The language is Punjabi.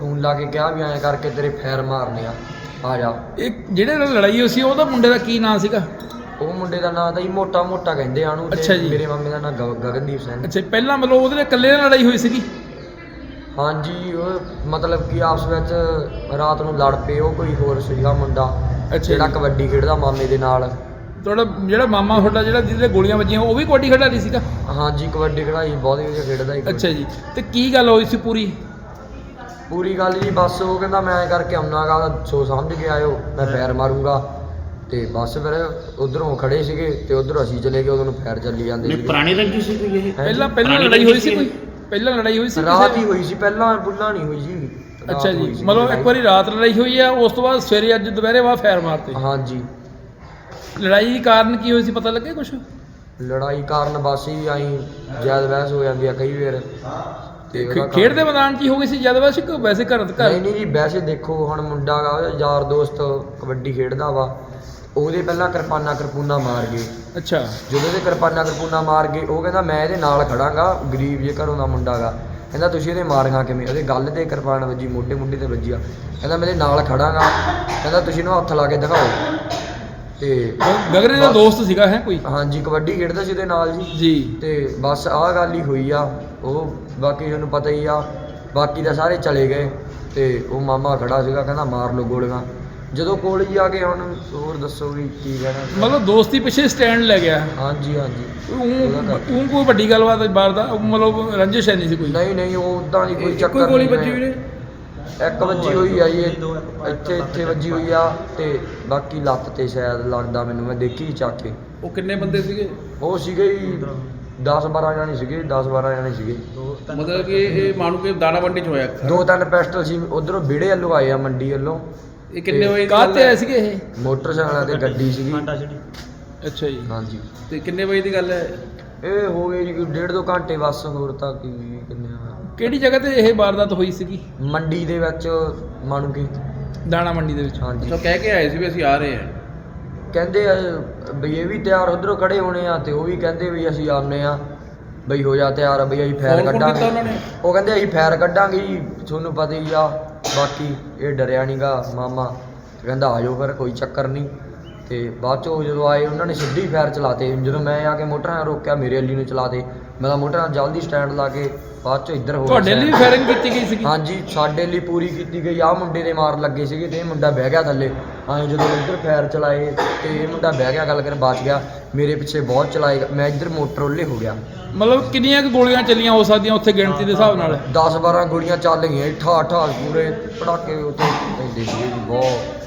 ਫੋਨ ਲਾ ਕੇ ਕਿਹਾ ਵੀ ਐਂ ਕਰਕੇ ਤੇਰੇ ਫੈਰ ਮਾਰਨੇ ਆ। ਆ ਜਾ। ਇਹ ਜਿਹੜੇ ਨਾਲ ਲੜਾਈ ਹੋਈ ਸੀ ਉਹਦਾ ਮੁੰਡੇ ਦਾ ਕੀ ਨਾਂ ਸੀਗਾ? ਉਹ ਮੁੰਡੇ ਦਾ ਨਾਂ ਤਾਂ ਜੀ ਮੋਟਾ ਮੋਟਾ ਕਹਿੰਦੇ ਆ ਉਹਨੂੰ ਤੇ ਅੱਛਾ ਜੀ। ਮੇਰੇ ਮਾਮੇ ਦਾ ਨਾਂ ਗ- ਗਗਨਦੀਪ ਸਿੰਘ। ਅੱਛਾ ਪਹਿਲਾਂ ਮਤਲਬ ਉਹਦੇ ਨਾਲ ਇਕੱਲੇ ਨਾਲ ਲੜਾਈ ਹੋਈ ਸੀਗੀ? ਹਾਂਜੀ ਉਹ ਮਤਲਬ ਕਿ ਆਪਸ ਵਿੱਚ ਰਾਤ ਨੂੰ ਲੜ ਪਏ ਉਹ ਕੋਈ ਹੋਰ ਸੀਗਾ ਮੁੰਡਾ ਜਿਹੜਾ। ਕਬੱਡੀ ਖੇਡਦਾ ਮਾਮੇ ਦੇ ਨਾਲ। ਤੁਹਾਡਾ ਜਿਹੜਾ ਮਾਮਾ ਤੁਹਾਡਾ ਜਿਹੜਾ ਜਿਹਦੇ ਗੋਲੀਆਂ ਵੱਜੀਆਂ ਉਹ ਵੀ ਕਬੱਡੀ ਖਿਡਾਰੀ ਸੀਗਾ? ਹਾਂਜੀ ਕਬੱਡੀ ਖੜਾਈ ਬਹੁਤ ਵਧੀਆ ਖੇਡਦਾ ਸੀ। ਅੱਛਾ ਜੀ। ਤੇ ਕੀ ਗੱਲ ਹੋਈ ਸੀ ਪੂਰੀ? ਪੂਰੀ ਗੱਲ ਜੀ ਬਸ ਉਹ ਕਹਿੰਦਾ ਮੈਂ ਕਰਕੇ ਆਉਣਾਗਾ ਸੋ ਸਮਝ ਕੇ ਆਇਓ ਮੈਂ ਫੈਰ ਮਾਰੂੰਗਾ। ਤੇ ਬਸ ਫਿਰ ਉਧਰੋਂ ਖੜੇ ਸੀਗੇ ਤੇ ਉਧਰੋਂ ਅਸੀਂ ਚਲੇ ਗਏ ਉਦੋਂ ਨੂੰ ਫੈਰ ਚੱਲੀ ਜਾਂਦੇ ਨਹੀਂ ਪੁਰਾਣੀ ਰੰਜਿਸ਼ ਸੀ ਕੋਈ ਇਹ? ਪਹਿਲਾਂ ਪਹਿਲਾਂ ਲੜਾਈ ਹੋਈ ਸੀ ਕੋਈ? ਪਹਿਲਾਂ ਲੜਾਈ ਹੋਈ ਸੀ ਰਾਤ ਹੀ ਹੋਈ ਸੀ ਪਹਿਲਾਂ ਬੁੱਲਾ ਨਹੀਂ ਹੋਈ ਜੀ। ਅੱਛਾ ਜੀ ਮਤਲਬ। ਇੱਕ ਵਾਰੀ ਰਾਤ ਲੜਾਈ ਹੋਈ ਆ ਉਸ ਤੋਂ ਬਾਅਦ ਸਵੇਰੇ ਅੱਜ ਦੁਪਹਿਰੇ ਬਾਅਦ ਫੈਰ ਮਾਰਤੇ। ਹਾਂਜੀ। ਲੜਾਈ ਦਾ ਕਾਰਨ ਕੀ ਹੋਈ ਸੀ ਪਤਾ ਲੱਗਿਆ ਕੁਛ? ਲੜਾਈ ਕਾਰਨ ਬਸ ਹੀ ਆਈ ਜੈਦ ਬਹਿਸ ਹੋ ਜਾਂਦੀ ਆ ਕਈ ਵਾਰ। ਤੇ ਉਹਦਾ ਖੇ- ਖੇਡ ਦੇ ਮੈਦਾਨ 'ਚ ਹੀ ਹੋ ਗਈ ਸੀ ਜਦ ਵੈਸੇ ਕਿ ਵੈਸੇ ਘਰ ਨਹੀਂ ਘਰ? ਨਹੀਂ ਜੀ ਵੈਸੇ ਦੇਖੋ ਹੁਣ ਮੁੰਡਾ ਗਾ ਉਹਦਾ ਯਾਰ ਦੋਸਤ ਕਬੱਡੀ ਖੇਡਦਾ ਵਾ ਉਹਦੇ ਪਹਿਲਾਂ ਕਿਰਪਾਨਾ ਕਿਰਪੂਨਾ ਮਾਰ ਗਏ। ਅੱਛਾ। ਜਦੋਂ ਇਹਦੇ ਕਿਰਪਾਨਾ ਕਿਰਪੂਨਾ ਮਾਰ ਗਏ ਉਹ ਕਹਿੰਦਾ ਮੈਂ ਇਹਦੇ ਨਾਲ ਖੜਾਂਗਾ ਗਰੀਬ ਜੇ ਘਰੋਂ ਦਾ ਮੁੰਡਾ ਗਾ। ਕਹਿੰਦਾ ਤੁਸੀਂ ਇਹਦੇ ਮਾਰੀਆਂ ਕਿਵੇਂ? ਉਹਦੇ ਗੱਲ ਤੇ ਕਿਰਪਾਨ ਵੱਜੀ ਮੋਢੇ ਮੁੰਡੇ ਤੇ ਵੱਜੀ ਆ ਕਹਿੰਦਾ ਮੈਂ ਇਹਦੇ ਨਾਲ ਖੜਾਂਗਾ। ਕਹਿੰਦਾ ਤੁਸੀਂ ਇਹਨੂੰ ਹੱਥ ਲਾ ਕੇ ਦਿਖਾਓ। ਤੇ ਗਗਰੇ ਦਾ ਦੋਸਤ ਸੀਗਾ ਹੈ ਕੋਈ? ਹਾਂਜੀ ਕਬੱਡੀ ਖੇਡਦਾ ਸੀ ਉਹਦੇ ਨਾਲ ਜੀ। ਜੀ। ਤੇ ਬਸ ਆਹ ਗੱਲ ਹੀ ਹੋਈ ਆ ਉਹ ਬਾਕੀ ਤੁਹਾਨੂੰ ਪਤਾ ਹੀ ਆ ਬਾਕੀ ਤਾਂ ਸਾਰੇ ਚਲੇ ਗਏ ਤੇ ਉਹ ਮਾਮਾ ਖੜਾ ਸੀਗਾ ਕਹਿੰਦਾ ਮਾਰ ਲਓ ਗੋਲੀਆਂ। ਜਦੋਂ ਕੋਲ ਹੀ ਆ ਗਏ ਹੁਣ ਹੋਰ ਦੱਸੋ ਵੀ ਕੀ ਕਹਿਣਾ। ਮਤਲਬ ਦੋਸਤੀ ਪਿੱਛੇ ਸਟੈਂਡ ਲੈ ਗਿਆ। ਹਾਂਜੀ ਹਾਂਜੀ। ਉਹ ਉਹ ਕੋਈ ਵੱਡੀ ਗੱਲਬਾਤ ਬਾਰ ਦਾ ਮਤਲਬ ਰੰਜਿਸ਼ ਹੈ ਨਹੀਂ ਸੀ ਕੋਈ। ਨਹੀਂ ਨਹੀਂ ਉਹ ਉਦਾਂ ਦੀ ਕੋਈ ਚੱਕਰ ਕੋਈ ਗੋਲੀ ਵੱਜੀ ਨੇ ਇੱਕ ਵੱਜੀ ਹੋਈ ਆ ਜੀ ਇੱਥੇ ਇੱਥੇ ਵੱਜੀ ਹੋਈ ਆ ਤੇ ਬਾਕੀ ਲੱਤ ਤੇ ਸ਼ਾਇਦ ਲੱਗਦਾ ਮੈਨੂੰ ਮੈਂ ਦੇਖੀ ਚੱਕ ਕੇ। ਉਹ ਕਿੰਨੇ ਬੰਦੇ ਸੀਗੇ? ਉਹ ਸੀਗੇ ਜੀ 10 12 ਜਾਣੇ ਸੀਗੇ 10 12 ਜਾਣੇ ਸੀਗੇ। ਮਤਲਬ ਕਿ ਇਹ ਮਾਨੂ ਕੇ ਦਾਣਾ ਮੰਡੀ ਚ ਹੋਇਆ ਦੋ ਤਿੰਨ ਪਿਸਟਲ ਸੀ ਉਧਰੋਂ ਵਿੜੇ ਵੱਲੋਂ ਆਏ ਆ ਮੰਡੀ ਵੱਲੋਂ। ਇਹ ਕਿੰਨੇ ਵਜੇ ਕਾਹਤੇ ਆਏ ਸੀਗੇ ਇਹ? ਮੋਟਰਸਾਈਕਲਾਂ ਤੇ ਗੱਡੀ ਸੀਗੀ। ਅੱਛਾ ਜੀ। ਹਾਂਜੀ। ਤੇ ਕਿੰਨੇ ਵਜੇ ਦੀ ਗੱਲ ਹੈ ਇਹ ਹੋ ਗਏ ਜੀ ਕੋਈ ਡੇਢ ਦੋ ਘੰਟੇ ਬਸ ਹੋਰ ਤਾਂ ਕੀ ਕਿੰਨੇ ਆ। ਕਿਹੜੀ ਜਗ੍ਹਾ ਤੇ ਇਹ ਵਾਰਦਾਤ ਹੋਈ ਸੀਗੀ? ਮੰਡੀ ਦੇ ਵਿੱਚ ਮਾਣੂ ਕੀ ਦਾਣਾ ਮੰਡੀ ਦੇ ਵਿੱਚ। ਹਾਂਜੀ। ਕਹਿ ਕੇ ਆਏ ਸੀ ਵੀ ਅਸੀਂ ਆ ਰਹੇ ਹਾਂ। ਕਹਿੰਦੇ ਆ ਬਈ ਇਹ ਵੀ ਤਿਆਰ ਉਧਰੋਂ ਖੜੇ ਹੋਣੇ ਆ ਤੇ ਉਹ ਵੀ ਕਹਿੰਦੇ ਵੀ ਅਸੀਂ ਆਉਨੇ ਆ ਬਈ ਹੋ ਜਾ ਤਿਆਰ ਬਈ ਅਸੀਂ ਫੈਰ ਕੱਢਾਂਗੇ। ਨੇ? ਉਹ ਕਹਿੰਦੇ ਅਸੀਂ ਫੈਰ ਕੱਢਾਂਗੇ ਜੀ ਤੁਹਾਨੂੰ ਪਤਾ ਹੀ ਆ ਬਾਕੀ ਇਹ ਡਰਿਆ ਨਹੀਂਗਾ ਮਾਮਾ। ਕਹਿੰਦਾ ਆ ਜਾਓ ਫਿਰ ਕੋਈ ਚੱਕਰ ਨਹੀਂ। ਤੇ ਬਾਅਦ ਚੋਂ ਜਦੋਂ ਆਏ ਉਹਨਾਂ ਨੇ ਸਿੱਧੀ ਫੈਰ ਚਲਾਤੇ। ਜਦੋਂ ਮੈਂ ਆ ਕੇ ਮੋਟਰਾਂ ਰੋਕਿਆ ਮੇਰੇ ਅੱਲੀ ਨੂੰ ਚਲਾਤੇ। ਮੈਂ ਤਾਂ ਮੋਟਰਾਂ ਜਲਦੀ ਸਟੈਂਡ ਲਾ ਕੇ ਬਾਅਦ ਚੋਂ ਇੱਧਰ ਹੋ ਗਿਆ। ਤੁਹਾਡੇ ਲਈ। ਫਾਇਰਿੰਗ ਕੀਤੀ ਗਈ ਸੀਗੀ? ਹਾਂਜੀ ਸਾਡੇ ਲਈ ਪੂਰੀ ਕੀਤੀ ਗਈ। ਆ ਮੁੰਡੇ ਦੇ ਮਾਰ ਲੱਗੇ ਸੀਗੇ ਤੇ ਇਹ ਮੁੰਡਾ ਬਹਿ ਗਿਆ ਥੱਲੇ। ਐਂ ਜਦੋਂ ਇੱਧਰ ਫੈਰ ਚਲਾਏ ਤੇ ਇਹ ਮੁੰਡਾ ਬਹਿ ਗਿਆ ਗੱਲ ਕਰ ਬਚ ਗਿਆ। ਮੇਰੇ ਪਿੱਛੇ ਬਹੁਤ ਚਲਾਏ। ਮੈਂ ਇੱਧਰ ਮੋਟਰ ਉੱਲੇ ਹੋ ਗਿਆ। ਮਤਲਬ ਕਿੰਨੀਆਂ ਕੁ ਗੋਲੀਆਂ ਚੱਲੀਆਂ ਹੋ ਸਕਦੀਆਂ ਉੱਥੇ ਗਿਣਤੀ ਦੇ ਹਿਸਾਬ ਨਾਲ? 10 12 ਗੋਲੀਆਂ ਚੱਲ ਗਈਆਂ ਠਾ ਠਾ ਪੂਰੇ ਪੜਾਕੇ ਉੱਤੇ ਪੈਂਦੇ ਬਹੁਤ।